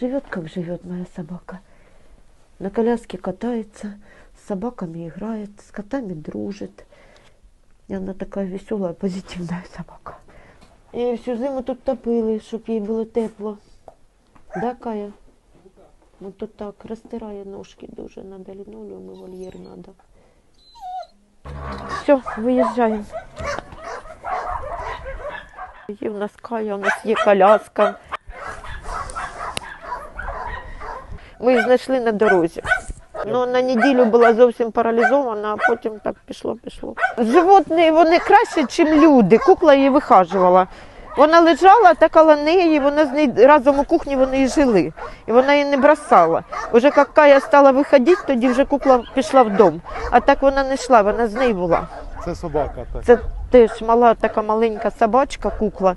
Живет, как живет моя собака. На коляске катается, с собаками играет, с котами дружит. И она такая веселая, позитивная собака. І всю зиму тут топили, щоб їй було тепло. Да, Кая? Ну тут так розтирає ножки дуже, надо лінолеум і вольєр надо. Все, виїжджаємо. Є в нас Кая, у нас є коляска. Ми їх знайшли на дорозі. Ну, на неділю була зовсім паралізована, а потім так пішло, пішло. Животні вони краще, ніж люди. Кукла її вихажувала. Вона лежала та коло неї, вона з нею разом у кухні вони і жили. І вона її не бросала. Уже як Кая стала виходити, тоді вже кукла пішла в дом. А так вона не йшла, вона з нею була. Це собака так. Це теж мала така маленька собачка, кукла.